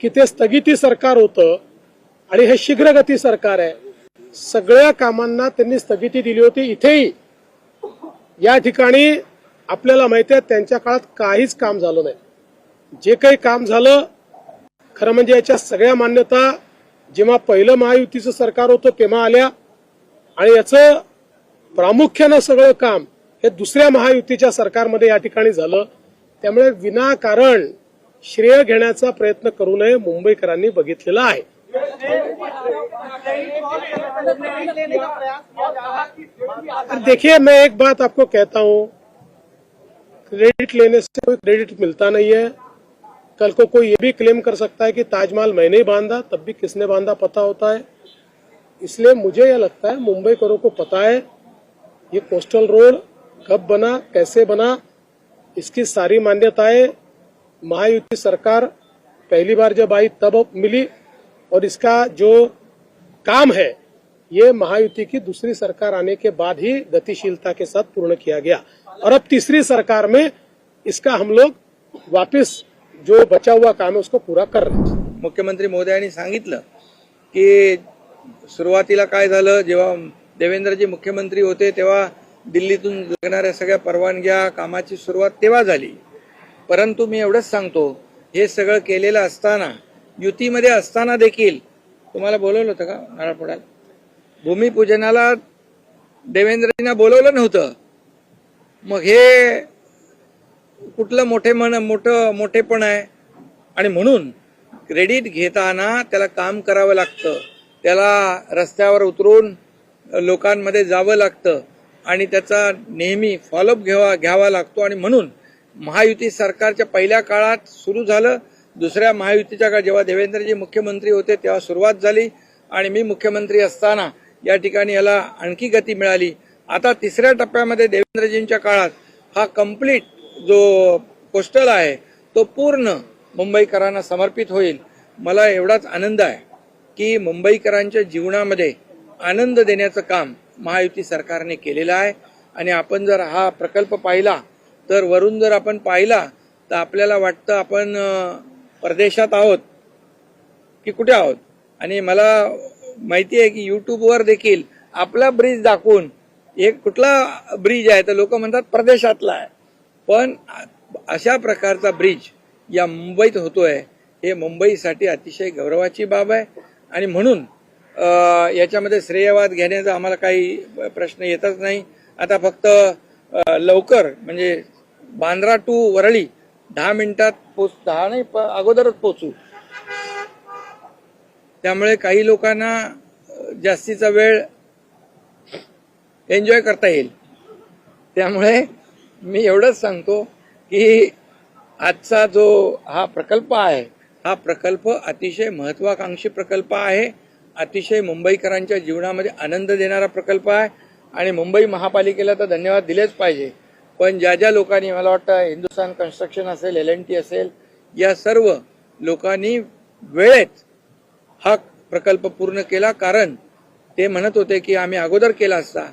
की ते स्थगिती सरकार होतं आणि हे शीघ्रगती सरकार आहे. सगळ्या कामांना त्यांनी स्थगिती दिली होती. इथेही या ठिकाणी आपल्याला माहिती आहे त्यांच्या काळात काहीच काम झालं नाही. जे काही काम झालं खरं म्हणजे याच्या सगळ्या मान्यता जेव्हा पहिलं महायुतीचं सरकार होतं तेव्हा आल्या. आणि याचं प्रामुख्यानं सगळं काम हे दुसऱ्या महायुतीच्या सरकारमध्ये या ठिकाणी झालं. त्यामुळे विनाकारण श्रेय घेण्याचा प्रयत्न करू नये, मुंबईकरांनी बघितलेला आहे. देखिए, मैं एक बात आपको कहता हूँ। क्रेडिट लेने से कोई क्रेडिट मिलता नहीं है। कल को कोई ये भी क्लेम कर सकता है कि ताजमहल मैंने ही बांधा, तब भी किसने बांधा पता होता है। इसलिए मुझे यह लगता है मुंबई करों को पता है, ये कोस्टल रोड कब बना, कैसे बना, इसकी सारी मान्यताएँ महायुति सरकार पहली बार जब आई तब मिली और इसका जो काम है ये महायुति की दूसरी सरकार आने के बाद ही गतिशीलता के साथ पूर्ण किया गया। और अब तीसरी सरकार में इसका हम लोग वापस जो बचा हुआ काम है उसको पूरा कर रहे हैं। मुख्यमंत्री मोदयांनी सांगितलं की सुरुवातीला काय झालं जेव्हा देवेंद्रजी मुख्यमंत्री होते तेव्हा दिल्लीतून लागणाऱ्या सगळ्या परवानग्या कामाची सुरुवात तेव्हा झाली. परंतु मी एवढंच सांगतो हे सगळं केलेलं असताना युतीमध्ये असताना देखील तुम्हाला बोलवलं होतं का नारळपडाला भूमिपूजनाला देवेंद्रजींना बोलवलं नव्हतं. मग हे कुठलं मोठे मन मोठं मोठेपण आहे. आणि म्हणून क्रेडिट घेताना त्याला काम करावं लागतं. त्याला रस्त्यावर उतरून लोकांमध्ये जावं लागतं. आणि त्याचा नेहमी फॉलोअप घ्यावा घ्यावा लागतो. आणि म्हणून महायुती सरकारच्या पहिल्या काळात सुरू झालं. दुसऱ्या महायुतीच्या काळात जेव्हा देवेंद्रजी मुख्यमंत्री होते तेव्हा सुरुवात झाली. आणि मी मुख्यमंत्री असताना या ठिकाणी याला आणखी गती मिळाली. आता तिसऱ्या टप्प्यामध्ये देवेंद्रजींच्या काळात हा कंप्लीट जो कोस्टल आहे तो पूर्ण मुंबईकरांना समर्पित होईल. मला एवढाच आनंद आहे की मुंबईकरांच्या जीवनामध्ये आनंद देण्याचं काम महायुती सरकारने केलेलं आहे. आणि आपण जर हा प्रकल्प पाहिला तर वरून जर आपण पाहिला तर आपल्याला वाटतं आपण परदेशात आहोत की कुठे आहोत? आणि मला माहिती आहे की यूट्यूबवर देखील आपला ब्रिज दाखवून एक कुठला ब्रिज आहे तर लोक म्हणतात प्रदेशातला आहे. पण अशा प्रकारचा ब्रिज या मुंबईत होतोय हे मुंबईसाठी अतिशय गौरवाची बाब आहे. आणि म्हणून याच्यामध्ये श्रेयवाद घेण्याचा आम्हाला काही प्रश्न येतच नाही. आता फक्त लवकर म्हणजे बांद्रा टू वरळी दहा मिनिटात पोच दहा नाही अगोदरच पोचू. त्यामुळे काही लोकांना जास्तीचा वेळ एन्जॉय करता येईल. त्यामुळे मी एवढंच सांगतो की आजचा जो हा प्रकल्प आहे हा प्रकल्प अतिशय महत्वाकांक्षी प्रकल्प आहे. अतिशय मुंबईकरांच्या जीवनामध्ये आनंद देणारा प्रकल्प आहे. आणि मुंबई महापालिकेला तर धन्यवाद दिलेच पाहिजे. पण ज्या ज्या लोकांनी मला वाटतं हिंदुस्थान कन्स्ट्रक्शन असेल एल एन टी असेल या सर्व लोकांनी वेळेत हा प्रकल्प पूर्ण केला. कारण ते म्हणत होते की आम्ही अगोदर केला असता.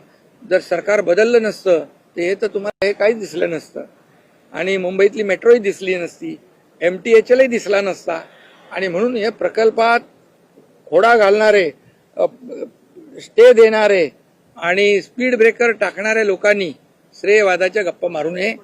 जर सरकार बदललं नसतं ते हे तर तुम्हाला हे काहीच दिसलं नसतं. आणि मुंबईतली मेट्रोही दिसली नसती. एम टी एच एलही दिसला नसता. आणि म्हणून हे प्रकल्पात खोडा घालणारे स्टे देणारे आणि स्पीड ब्रेकर टाकणाऱ्या लोकांनी श्रेयवादाच्या गप्पा मारू नये.